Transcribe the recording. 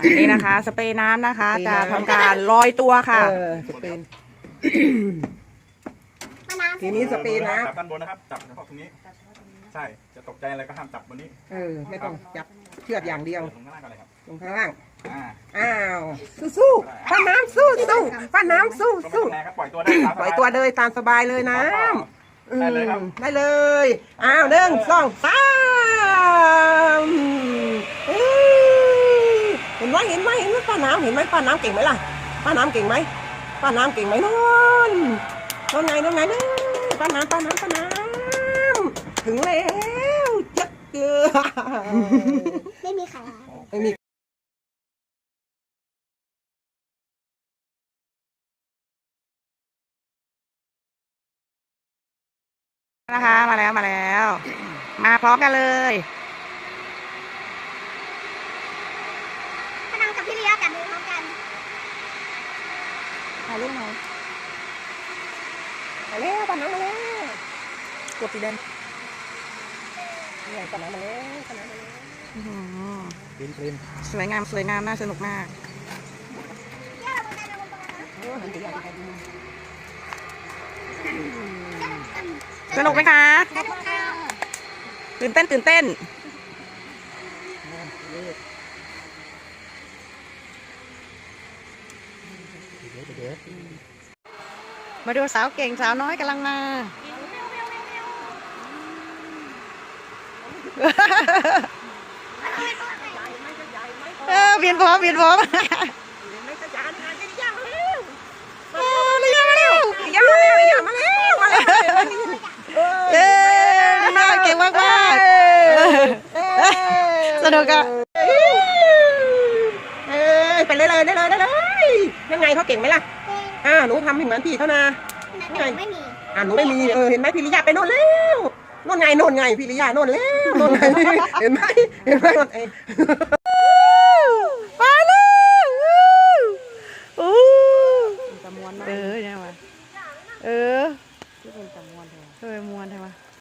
อันนี้นะคะ สเปรย์น้ำนะคะสเปรย์จะน้ำทำการลอยตัวค่ะ เออสเปนมะนาวทีนี้สเปนนะจับด้านบนนะครับ จับเฉพาะตรงนี้ ใช่ จะตกใจอะไรก็ห้ามจับบนนี้เออ ไม่ต้องจับเชือกอย่างเดียวลงข้างล่างก่อนเลยครับ ลงข้างล่าง อ่าอ้าว สู้สู้ๆป้าน้ำสู้สู้ป้าน้ำสู้ก็ไม่สู้ต้องแรงครับปล่อยตัวได้ครับปล่อยตัวเลยตามสบายเลยน้ำ อืได้เลยครับมได้เลยอ้าวหนึ่งสองสามเอ้ยเห็นไหมเห็นไหมเห็นไหม ป้าน้ำเห็นไหมป้าน้ำเก่งไหมล่ะ ป้าน้ำเก่งไหมป้าน้ำเก่งไหมนนนนไงนนไงนะป้าน้ำป้าน้ำป้าน้ำถึงแล้วจักเกลือไม่มีขาไม่มีนะคะมาแล้วมาแล้ว มาพร้อมกันเลย มะนาวกับ พี่เลี้ยจับมือพร้อมกันถ่ายรูปหน่อยมาแล้วป้าน้ำมาแล้วกดสีแดงเนี่ยป้าน้ำมาแล้วป้าน้ำมาแล้วอื้อหือปรินปรินสวยงามสวยงามน่าสนุกมากย่าเราบนได้เราตรงนั้นนะโอ้หันไปอยากไปดูสนุกไหมคะ สนุกค่ะตื่นเต้นตื่นเต้น มาดูสาวเก่งสาวน้อยกำลังมาเออเปลี่ยนผมเปลี่ยนผมไม่ขยันงานจะย่างมาแล้วเออเรียกมาเร็วย่างมาแล้วย่างมาแล้วมาแล้วเย้ดีมากเก่งมากมากๆสนุกอะเอ้ย ไปเลยเลยได้เลยได้เลยยังไงเขาเก่งไหมล่ะอ่าหนูทำใหเหมือนพี่เขานะไม่หนูไม่มีอ่าหนูไม่มีเออเห็นไหมพี่ลิยาไปโน่นแล้วโน่นไงโน่นไงพี่ลิยาโน่นแล้วโน่นไงเห็นไหมเห็นไหมโน่นไงมาแล้วโอ้ตะมวนเออใช่ไหมเออที่เป็นจะมวนเธอเออมวนเธอวะ